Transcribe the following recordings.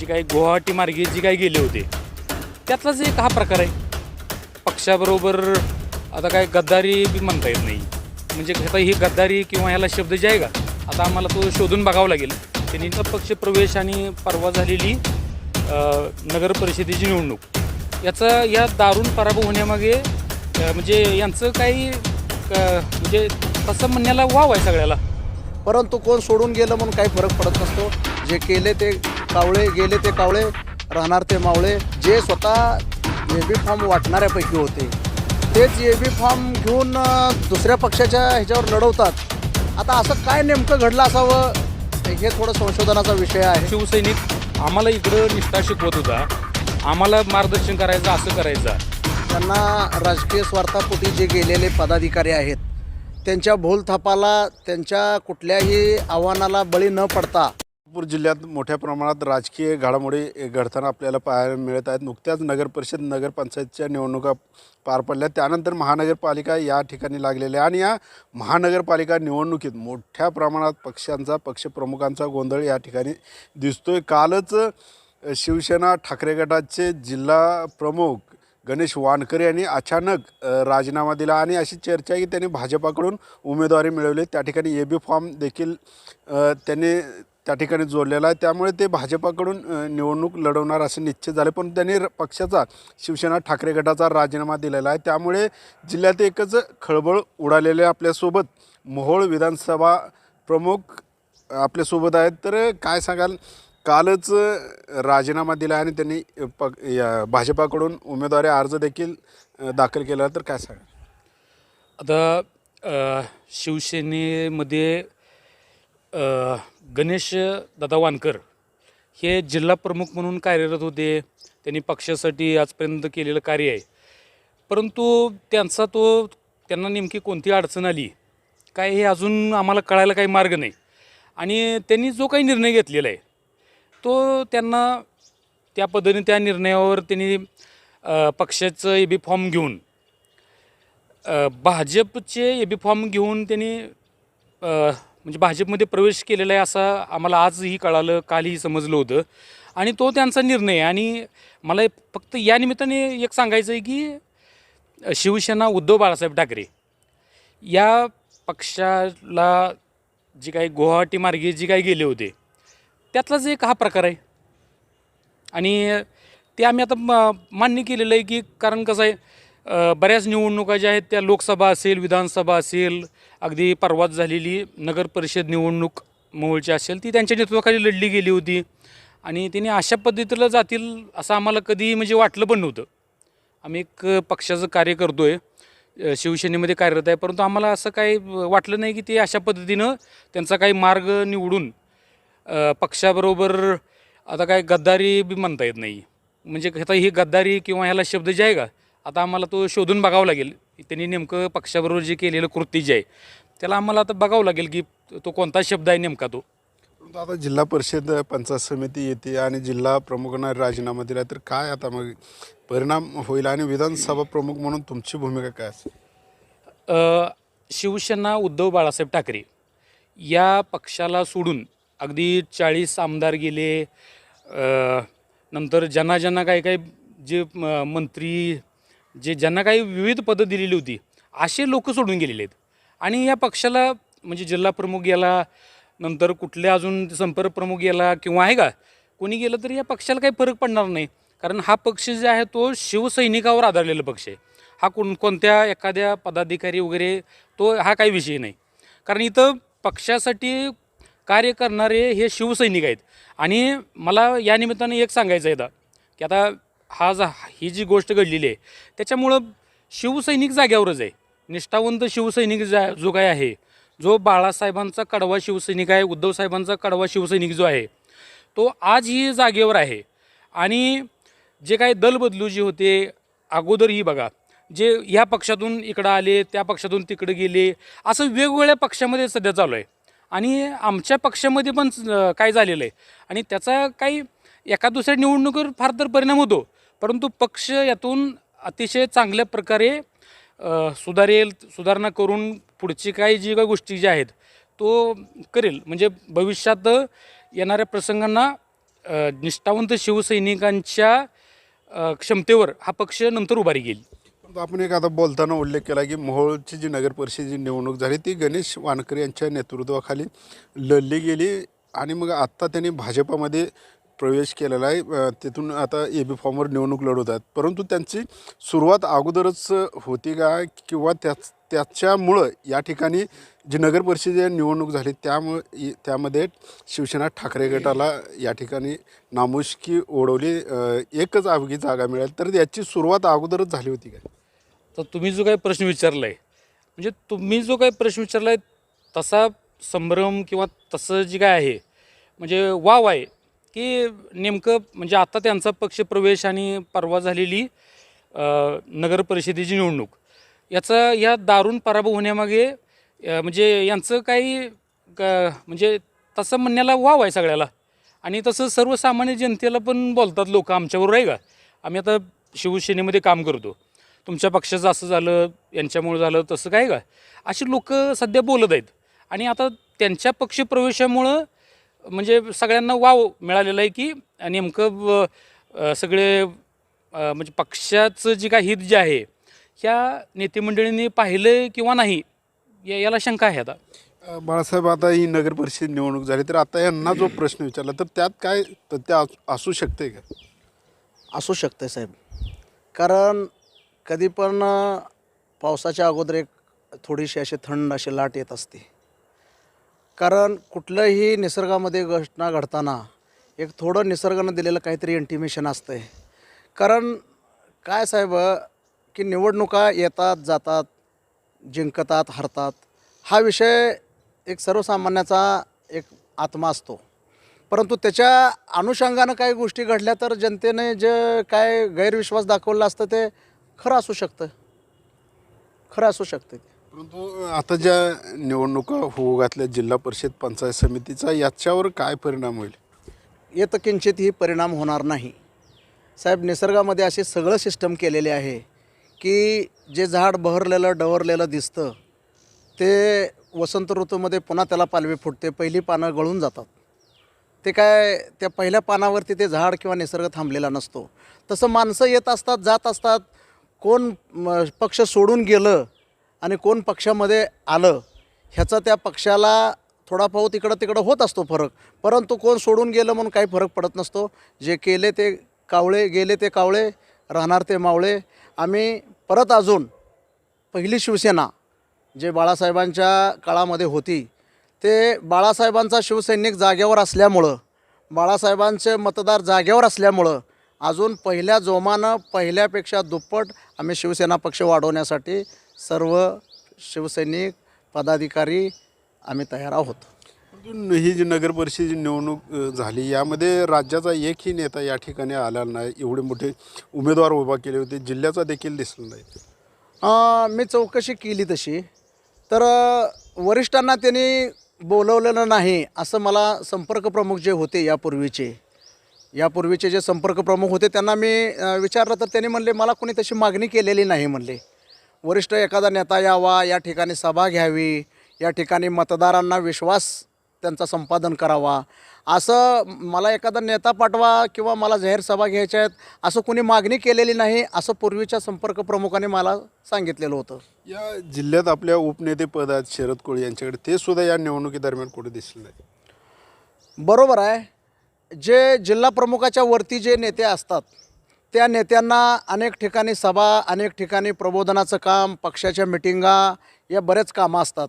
जी काही गुवाहाटी मार्गे जी काही गेले होते त्यातलाच एक हा प्रकार आहे. पक्षाबरोबर आता काय गद्दारी बी म्हणता येत नाही. म्हणजे आता ही गद्दारी किंवा ह्याला शब्द जे आहे का आता आम्हाला तो शोधून बघावा लागेल. त्यांनी तर पक्ष प्रवेश आणि परवा झालेली नगर परिषदेची निवडणूक. याचा या दारुण पराभव होण्यामागे म्हणजे यांचं काही क- म्हणजे तसं म्हणण्याला वाव आहे सगळ्याला. परंतु कोण सोडून गेलं म्हणून काही फरक पडत नसतो. जे केले ते कावळे गेले ते कावळे राहणार ते मावळे. जे स्वतः ए बी फॉर्म वाटणाऱ्यापैकी होते. तेच ए बी फॉर्म घेऊन दुसऱ्या पक्षाच्या ह्याच्यावर लढवतात. आता असं काय नेमकं घडलं असावं? हे थोडं संशोधनाचा विषय आहे. शिवसैनिक आम्हाला इकडं निष्ठा शिकवत होता. आम्हाला मार्गदर्शन करायचं असं करायचं. त्यांना राजकीय स्वार्थापोटी जे गेलेले पदाधिकारी आहेत त्यांच्या भूलथापाला त्यांच्या कुठल्याही आव्हानाला बळी न पडता सोलापूर जिल्ह्यात मोठ्या प्रमाणात राजकीय घडामोडी घडताना आपल्याला पाहायला मिळत आहेत. नुकत्याच नगरपरिषद नगरपंचायतच्या निवडणुका पार पडल्या. त्यानंतर महानगरपालिका या ठिकाणी लागलेल्या आणि या महानगरपालिका निवडणुकीत मोठ्या प्रमाणात पक्षांचा पक्षप्रमुखांचा गोंधळ या ठिकाणी दिसतोय. कालच शिवसेना ठाकरे गटाचे जिल्हा प्रमुख गणेश वानकर यांनी अचानक राजीनामा दिला आणि अशी चर्चा आहे की त्यांनी भाजपाकडून उमेदवारी मिळवली. त्या ठिकाणी ए बी फॉर्म देखील त्यांनी त्या ठिकाणी जोडलेला आहे. त्यामुळे ते भाजपाकडून निवडणूक लढवणार असे निश्चित झाले. पण त्यांनी पक्षाचा शिवसेना ठाकरे गटाचा राजीनामा दिलेला आहे. त्यामुळे जिल्ह्यात एकच खळबळ उडालेले आहे. आपल्यासोबत. मोहोळ विधानसभा प्रमुख आपल्यासोबत आहेत. तर काय सांगाल? कालच राजीनामा दिला आणि त्यांनी प या भाजपाकडून उमेदवारी अर्ज देखील दाखल केला. तर काय सांगाल? आता शिवसेनेमध्ये गणेश दादा वानकर हे जिल्हा प्रमुख म्हणून कार्यरत होते. त्यांनी पक्षासाठी आजपर्यंत केलेलं कार्य आहे. परंतु त्यांचा तो त्यांना नेमकी कोणती अडचण आली? काय हे अजून आम्हाला कळायला काही मार्ग नाही. आणि त्यांनी जो काही निर्णय घेतलेला आहे तो त्यांना त्या पद्धतीने त्या निर्णयावर त्यांनी पक्षाचं ए बी फॉर्म घेऊन भाजपचे ए बी फॉर्म घेऊन त्यांनी म्हणजे भाजपमध्ये प्रवेश केलेला आहे असं आम्हाला आजही कळालं कालही समजलं होतं. आणि तो त्यांचा निर्णय आहे. आणि मला फक्त या निमित्ताने एक सांगायचं आहे की शिवसेना उद्धव बाळासाहेब ठाकरे या पक्षाला जी काही गुवाहाटी मार्गे जी काही गेले होते त्यातलाच एक हा प्रकार आहे. आणि ते आम्ही आता मान्य केलेलं आहे की कारण कसं आहे बऱ्याच निवडणुका ज्या आहेत त्या लोकसभा असेल विधानसभा असेल अगदी परवाच झालेली नगर परिषद निवडणूक मोहोळची असेल ती त्यांच्या नेतृत्वाखाली लढली गेली होती. आणि त्यांनी अशा पद्धतीला जातील असं आम्हाला कधी म्हणजे वाटलं पण नव्हतं. आम्ही एक पक्षाचं कार्य करतो आहे शिवसेनेमध्ये कार्यरत आहे परंतु आम्हाला असं काही वाटलं नाही की ते अशा पद्धतीनं त्यांचा काही मार्ग निवडून पक्षाबरोबर आता काय गद्दारी बी म्हणता येत नाही. म्हणजे आता ही गद्दारी किंवा ह्याला शब्द जे आहे का आता आम्हाला तो शोधून बघावं लागेल. त्यांनी नेमकं पक्षाबरोबर जे केलेलं कृत्य जे आहे त्याला आम्हाला आता बघावं लागेल की तो कोणता शब्द आहे नेमका तो. परंतु आता जिल्हा परिषद पंचायत समिती येते आणि जिल्हा प्रमुखांना राजीनामा दिला तर काय आता मग परिणाम होईल आणि विधानसभा प्रमुख म्हणून तुमची भूमिका काय असेल? शिवसेना उद्धव बाळासाहेब ठाकरे या पक्षाला सोडून अगदी चाळीस आमदार गेले. नंतर ज्यांना ज्यांना काही काही जे मंत्री जे ज्यांना काही विविध पदं दिलेली होती असे लोक सोडून गेलेले आहेत. आणि या पक्षाला म्हणजे जिल्हा प्रमुख नंतर कुठले अजून संपर्क प्रमुख याला किंवा आहे का कोणी गेलं तरी या पक्षाला काही फरक पडणार नाही. कारण हा पक्ष जे आहे तो शिवसैनिकावर आधारलेला पक्ष आहे. हा कोण कोणत्या एखाद्या पदाधिकारी वगैरे तो हा काही विषय नाही. कारण इथं पक्षासाठी कार्य करणारे हे शिवसैनिक आहेत. आणि मला या निमित्ताने एक सांगायचं आहे की आता हा जा ही जी गोष्ट घडलेली आहे त्याच्यामुळं शिवसैनिक जाग्यावरच आहे. निष्ठावंत शिवसैनिक जा जो काय आहे जो बाळासाहेबांचा कडवा शिवसैनिक आहे उद्धव साहेबांचा कडवा शिवसैनिक जो आहे तो आजही जागेवर आहे. आणि जे काही दल बदलू जे होते अगोदरही बघा जे ह्या पक्षातून इकडं आले त्या पक्षातून तिकडे गेले असं वेगवेगळ्या पक्षामध्ये सध्या चालू आहे. आणि आमच्या पक्षामध्ये पण काय झालेलं आहे आणि त्याचा काही एका दुसऱ्या निवडणुकीवर फार तर परिणाम होतो. परंतु पक्ष यातून अतिशय चांगल्या प्रकारे सुधारेल सुधारणा करून पुढची काही जी काही गोष्टी ज्या आहेत तो करेल. म्हणजे भविष्यात येणाऱ्या प्रसंगांना निष्ठावंत शिवसैनिकांच्या क्षमतेवर हा पक्ष नंतर उभारी गेली आपण एक आता बोलताना उल्लेख केला की मोहोळची जी नगर परिषदेची निवडणूक झाली ती गणेश वानकर यांच्या नेतृत्वाखाली लढली गेली आणि मग आत्ता त्यांनी भाजपामध्ये प्रवेश केलेला आहे. तिथून आता ए बी फॉर्मवर निवडणूक लढवत आहेत. परंतु त्यांची सुरुवात अगोदरच होती का? किंवा त्याच त्याच्यामुळं या ठिकाणी जी नगर परिषदेची निवडणूक झाली त्यामुळे त्यामध्ये शिवसेना ठाकरे गटाला या ठिकाणी नामुष्की ओढवली. एकच अवघी जागा मिळाली. तर याची सुरुवात अगोदरच झाली होती का? तर तुम्ही जो काही प्रश्न विचारला आहे म्हणजे तुम्ही जो काही प्रश्न विचारला आहे तसा संभ्रम किंवा तसं जे काय आहे म्हणजे वाव आहे. की नेमकं म्हणजे आता त्यांचा पक्षप्रवेश आणि परवा झालेली नगरपरिषदेची नगर परिषदेची निवडणूक याचा या दारुण पराभव होण्यामागे म्हणजे यांचं काही क- म्हणजे तसं म्हणण्याला वाव आहे सगळ्याला. आणि तसं सर्वसामान्य जनतेला पण बोलतात लोक आमच्याबरोबर आहे का? आम्ही आता शिवसेनेमध्ये काम करतो. तुमच्या पक्षाचं असं झालं यांच्यामुळं झालं तसं काय का? अशी लोक सध्या बोलत आहेत. आणि आता त्यांच्या पक्षप्रवेशामुळं म्हणजे सगळ्यांना वाव मिळालेला आहे की नेमकं सगळे म्हणजे पक्षाचं जे काय हित जे आहे ह्या नेतेमंडळींनी पाहिलं किंवा नाही या याला शंका आहे आता. बाळासाहेब आता ही नगर परिषद निवडणूक झाली तर आता यांना जो प्रश्न विचारला तर त्यात काय तथ्य अस- असू शकते का? असू शकते साहेब. कारण कधी पण पावसाच्या अगोदर एक थोडीशी अशी थंड अशी लाट येत असते. कारण कुठलंही निसर्गामध्ये घटना घडताना एक थोडं निसर्गानं दिलेलं काहीतरी इंटिमेशन असतं आहे कारण काय साहेब की निवडणुका येतात जातात जिंकतात हरतात हा विषय एक सर्वसामान्याचा एक आत्मा असतो. परंतु त्याच्या अनुषंगानं काही गोष्टी घडल्या तर जनतेने जे काय गैरविश्वास दाखवला असतं ते खरं असू शकतं. खरं असू शकतं ते. परंतु आता ज्या निवडणुका होऊ घातल्या जिल्हा परिषद पंचायत समितीचा याच्यावर काय परिणाम होईल? येतं किंचितही परिणाम होणार नाही. साहेब निसर्गामध्ये असे सगळं सिस्टम केलेले आहे की जे झाड बहरलेलं डवरलेलं दिसतं ते वसंत ऋतूमध्ये पुन्हा त्याला पालवी फुटते पहिली पानं गळून जातात. ते काय त्या पहिल्या पानावरती ते झाड किंवा निसर्ग थांबलेला नसतो. तसं माणसं येत असतात जात असतात कोण पक्ष सोडून गेलं आणि कोण पक्षामध्ये आलं ह्याचा त्या पक्षाला थोडा तिकडं इकडं तिकडं होत असतो फरक. परंतु कोण सोडून गेलं म्हणून काही फरक पडत नसतो. जे केले ते कावळे गेले ते कावळे राहणार ते मावळे. आम्ही परत अजून पहिली शिवसेना जे बाळासाहेबांच्या काळामध्ये होती ते बाळासाहेबांचा शिवसैनिक जागेवर असल्यामुळं बाळासाहेबांचे मतदार जागेवर असल्यामुळं अजून पहिल्या जोमानं पहिल्यापेक्षा दुप्पट आम्ही शिवसेना पक्ष वाढवण्यासाठी सर्व शिवसैनिक पदाधिकारी आम्ही तयार आहोत. ही जी नगर परिषदेची निवडणूक झाली यामध्ये राज्याचा एकही नेता या ठिकाणी आला नाही. एवढे मोठे उमेदवार उभा केले होते. जिल्ह्याचा देखील दिसला नाही. मी चौकशी केली तशी. तर वरिष्ठांना त्यांनी बोलवलेलं नाही असं मला संपर्क प्रमुख जे होते यापूर्वीचे यापूर्वीचे जे संपर्क प्रमुख होते त्यांना मी विचारलं तर त्यांनी म्हणले मला कोणी तशी मागणी केलेली नाही म्हणले. वरिष्ठ एखादा नेता यावा या ठिकाणी सभा घ्यावी या ठिकाणी मतदारांना विश्वास त्यांचा संपादन करावा. असं मला एखादा नेता पाठवा किंवा मला जाहीर सभा घ्यायच्या आहेत असं कोणी मागणी केलेली नाही असं पूर्वीच्या संपर्क प्रमुखाने मला सांगितलेलं होतं. या जिल्ह्यात आपल्या उपनेते पद आहेत शरद कोळी यांच्याकडे ते सुद्धा या निवडणुकीदरम्यान कुठे दिसले नाही. बरोबर आहे. जे जिल्हा प्रमुखाच्या वरती जे नेते असतात त्या नेत्यांना अनेक ठिकाणी सभा अनेक ठिकाणी प्रबोधनाचं काम पक्षाच्या मिटिंगा या बरेच कामं असतात.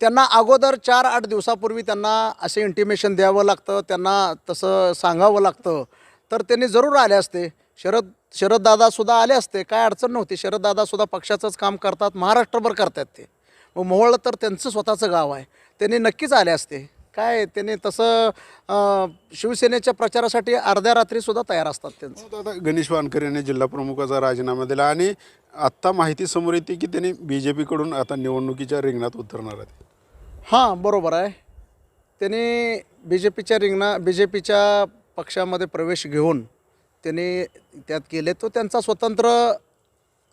त्यांना अगोदर चार आठ दिवसापूर्वी त्यांना असे इंटिमेशन द्यावं लागतं त्यांना तसं सांगावं लागतं. तर त्यांनी जरूर आले असते. शरद शरददादासुद्धा आले असते. काय अडचण नव्हती. शरददादासुद्धा पक्षाचंच काम करतात महाराष्ट्रभर करतात ते. मग मोहोळ तर त्यांचं स्वतःचं गाव आहे. त्यांनी नक्कीच आले असते. काय त्यांनी तसं अं, शिवसेनेच्या प्रचारासाठी अर्ध्या रात्रीसुद्धा तयार असतात त्यांचं. आता गणेश वानकर यांनी जिल्हा प्रमुखाचा राजीनामा दिला आणि आत्ता माहिती समोर येते की त्यांनी बी जे पीकडून आता निवडणुकीच्या रिंगणात उतरणार आहेत. हां बरोबर आहे. त्यांनी बी जे पीच्या रिंगणा बी जे पीच्या पक्षामध्ये प्रवेश घेऊन त्यांनी त्यात केले. तो त्यांचा स्वतंत्र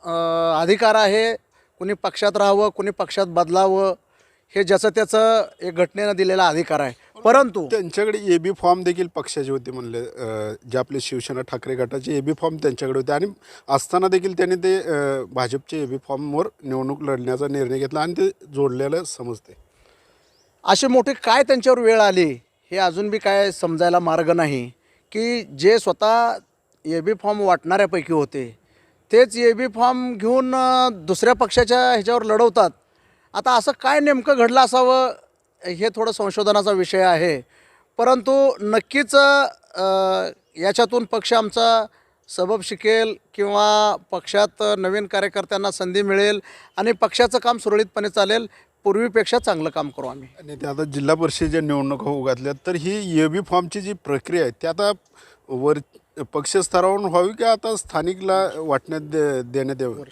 अं, अधिकार आहे. कुणी पक्षात राहावं कुणी पक्षात बदलावं हे ज्याचं त्याचं एक घटनेनं दिलेला अधिकार आहे. परंतु त्यांच्याकडे ए बी फॉर्म देखील पक्षाचे होते म्हणले अ, जे आपले शिवसेना ठाकरे गटाचे ए बी फॉर्म त्यांच्याकडे होते. आणि असताना देखील त्यांनी ते अ, भाजपचे ए बी फॉर्मवर निवडणूक लढण्याचा निर्णय घेतला आणि ते जोडलेलं समजते. अशी मोठी काय त्यांच्यावर वेळ आली हे अजून बी काय समजायला मार्ग नाही की जे स्वतः ए बी फॉर्म वाटणाऱ्यापैकी होते तेच ए बी फॉर्म घेऊन अ, दुसऱ्या पक्षाच्या ह्याच्यावर लढवतात. आता असं काय नेमकं घडलं असावं हे थोडं संशोधनाचा विषय आहे. परंतु नक्कीच याच्यातून पक्ष आमचा सबब शिकेल किंवा पक्षात नवीन कार्यकर्त्यांना संधी मिळेल आणि पक्षाचं काम सुरळीतपणे चालेल पूर्वीपेक्षा चांगलं काम करू आम्ही. आणि ते आता जिल्हा परिषदेच्या निवडणुका उघडल्या तर ही ए बी फॉर्मची जी प्रक्रिया आहे ती आता वर पक्षस्तरावरून व्हावी की आता स्थानिकला वाटण्यात दे देण्यात यावं?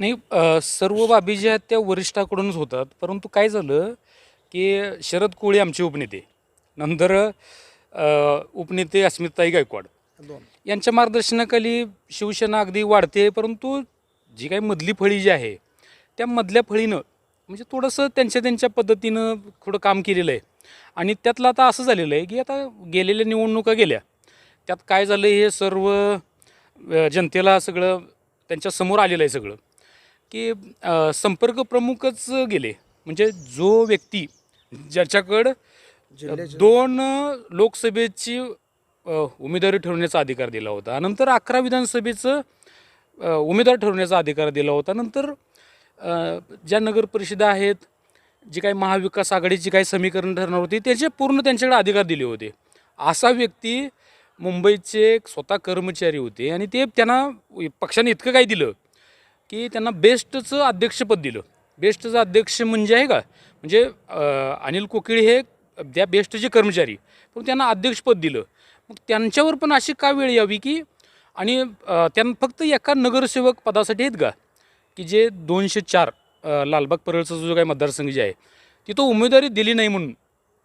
नाही अ, सर्व बाबी ज्या आहेत त्या वरिष्ठाकडूनच होतात. परंतु काय झालं की शरद कोळी आमचे उपनेते नंतर अ, उपनेते अस्मिताई गायकवाड. यांच्या मार्गदर्शनाखाली शिवसेना अगदी वाढते परंतु जी काही मधली फळी जी आहे त्या मधल्या फळीनं म्हणजे थोडंसं त्यांच्या त्यांच्या पद्धतीनं थोडं काम केलेलं आहे. आणि त्यातलं आता असं झालेलं आहे की आता गेलेल्या निवडणुका गेल्या त्यात काय झालं हे सर्व अ, जनतेला सगळं त्यांच्यासमोर आलेलं आहे सगळं. की संपर्क प्रमुखच गेले. म्हणजे जो व्यक्ती ज्याच्याकडं दोन लोकसभेची उमेदवारी ठरवण्याचा अधिकार दिला होता. नंतर अकरा विधानसभेचं उमेदवार ठरवण्याचा अधिकार दिला होता. नंतर ज्या नगर परिषदा आहेत जी काही महाविकास आघाडीची काही समीकरण ठरणार होती त्याचे पूर्ण त्यांच्याकडे अधिकार दिले होते. असा व्यक्ती मुंबईचे स्वतः कर्मचारी होते आणि ते त्यांना पक्षाने इतकं काय दिलं की त्यांना बेस्टचं अध्यक्षपद दिलं. बेस्टचं अध्यक्ष म्हणजे आहे का? म्हणजे अनिल कोकिळे हे त्या बेस्टचे कर्मचारी. पण त्यांना अध्यक्षपद दिलं. मग त्यांच्यावर पण अशी का वेळ यावी की आणि त्यांना फक्त एका नगरसेवक पदासाठी आहेत का? की जे दोनशे चार लालबाग परळचा जो काही मतदारसंघ जे आहे तिथं उमेदवारी दिली नाही म्हणून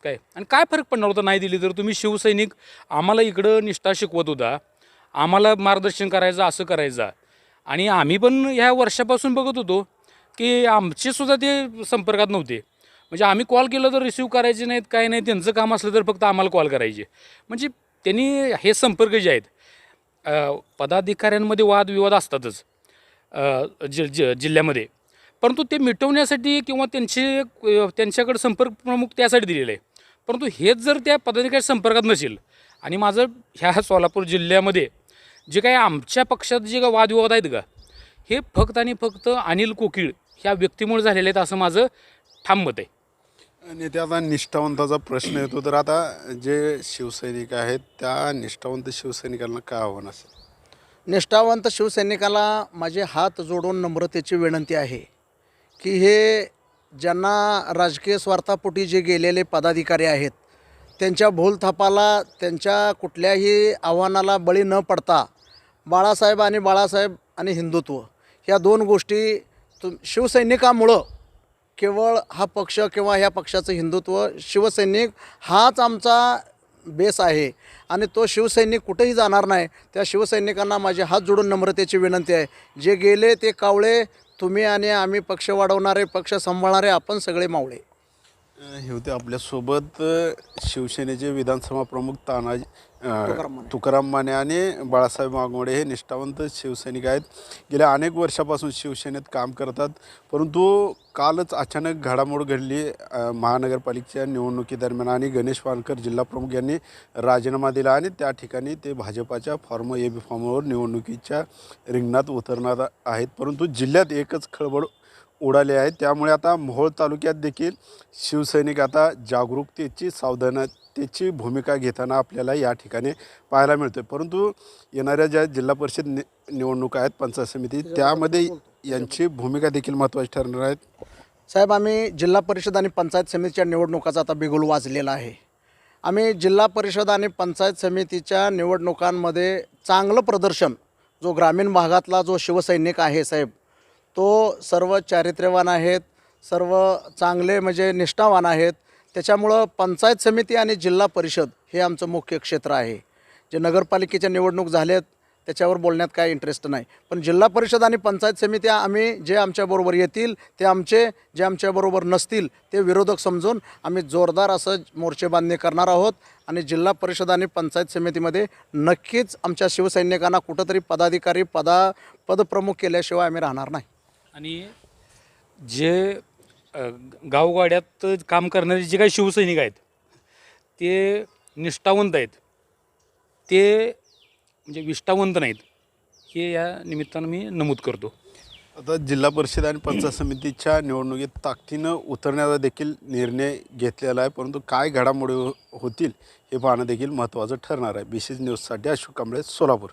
काय? आणि काय फरक पडणार होता नाही दिली? तर तुम्ही शिवसैनिक आम्हाला इकडं निष्ठा शिकवत होता आम्हाला मार्गदर्शन करायचं असं करायचं आणि आम्ही पण ह्या वर्षापासून बघत होतो की आमचेसुद्धा ते संपर्कात नव्हते. म्हणजे आम्ही कॉल केला तर रिसिव्ह करायचे नाहीत काय नाही त्यांचं काम असलं तर फक्त आम्हाला कॉल करायचे. म्हणजे त्यांनी हे संपर्क जे आहेत पदाधिकाऱ्यांमध्ये वादविवाद असतातच जि जि जिल्ह्यामध्ये. परंतु ते मिटवण्यासाठी किंवा त्यांचे त्यांच्याकडे संपर्क प्रमुख त्यासाठी दिलेले आहे परंतु हेच जर त्या पदाधिकारी संपर्कात नसेल आणि माझं ह्या सोलापूर जिल्ह्यामध्ये जे काही आमच्या पक्षात जे काही वादविवाद आहेत का हे फक्त आणि फक्त अनिल कोकिळ ह्या व्यक्तीमुळे झालेले आहेत असं माझं ठाम मत आहे. आणि ते आता निष्ठावंताचा प्रश्न येतो तर आता जे शिवसैनिक आहेत त्या निष्ठावंत शिवसैनिकांना काय आव्हान असेल? निष्ठावंत शिवसैनिकाला माझे हात जोडून नम्रतेची विनंती आहे की हे ज्यांना राजकीय स्वार्थापोटी जे गेलेले पदाधिकारी आहेत त्यांच्या भूलथापाला त्यांच्या कुठल्याही आव्हानाला बळी न पडता बाळासाहेब आणि बाळासाहेब आणि हिंदुत्व ह्या दोन गोष्टी तुम शिवसैनिकामुळं केवळ हा पक्ष किंवा ह्या पक्षाचं हिंदुत्व शिवसैनिक हाच आमचा बेस आहे. आणि तो शिवसैनिक कुठेही जाणार नाही त्या शिवसैनिकांना माझे हात जोडून नम्रतेची विनंती आहे. जे गेले ते कावळे तुम्ही आणि आम्ही पक्ष वाढवणारे पक्ष सांभाळणारे आपण सगळे मावळे. हे होते आपल्यासोबत शिवसेनेचे विधानसभा प्रमुख तानाजी अ, तुकाराम माने. आणि बाळासाहेब वाघमोडे हे निष्ठावंत शिवसैनिक आहेत. गेल्या अनेक वर्षापासून शिवसेनेत काम करतात परंतु कालच अचानक घडामोड घडली. अ, महानगरपालिकेच्या निवडणुकीदरम्यान आणि गणेश वानकर जिल्हा प्रमुख यांनी राजीनामा दिला आणि त्या ठिकाणी ते भाजपाच्या फॉर्म ए बी फॉर्मवर निवडणुकीच्या रिंगणात उतरणार आहेत. परंतु जिल्ह्यात एकच खळबळ उडाले आहेत. त्यामुळे आता मोहोळ तालुक्यात देखील शिवसैनिक आता जागरूकतेची सावधानतेची भूमिका घेताना आपल्याला या ठिकाणी पाहायला मिळते परंतु येणाऱ्या ज्या जिल्हा परिषद नि निवडणुका आहेत पंचायत समिती त्यामध्ये यांची भूमिका देखील महत्त्वाची ठरणार आहेत. साहेब आम्ही जिल्हा परिषद आणि पंचायत समितीच्या निवडणुकाचा आता बिगुल वाजलेला आहे. आम्ही जिल्हा परिषद आणि पंचायत समितीच्या निवडणुकांमध्ये चांगलं प्रदर्शन जो ग्रामीण भागातला जो शिवसैनिक आहे साहेब तो सर्व चारित्र्यवान आहेत सर्व चांगले म्हणजे निष्ठावान आहेत. त्याच्यामुळं पंचायत समिती आणि जिल्हा परिषद हे आमचं मुख्य क्षेत्र आहे. जे नगरपालिकेच्या निवडणूक झाल्यात त्याच्यावर बोलण्यात काय इंटरेस्ट नाही. पण जिल्हा परिषद आणि पंचायत समित्या आम्ही जे आमच्याबरोबर येतील ते आमचे जे आमच्याबरोबर नसतील ते विरोधक समजून आम्ही जोरदार असं मोर्चे बांधणी करणार आहोत आणि जिल्हा परिषद आणि पंचायत समितीमध्ये नक्कीच आमच्या शिवसैनिकांना कुठंतरी पदाधिकारी पदा पदप्रमुख केल्याशिवाय आम्ही राहणार नाही. आणि जे अ, गावगाड्यात काम करणारे जे काही शिवसैनिक आहेत ते निष्ठावंत आहेत. ते म्हणजे विष्ठावंत नाहीत. हे या निमित्तानं मी नमूद करतो. आता जिल्हा परिषद आणि पंचायत समितीच्या निवडणुकीत ताकदीनं उतरण्याचा देखील निर्णय घेतलेला आहे परंतु काय घडामोडी हो- होतील हे पाहणं देखील महत्त्वाचं ठरणार आहे. बी सी न्यूजसाठी अशोक कांबळे सोलापूर.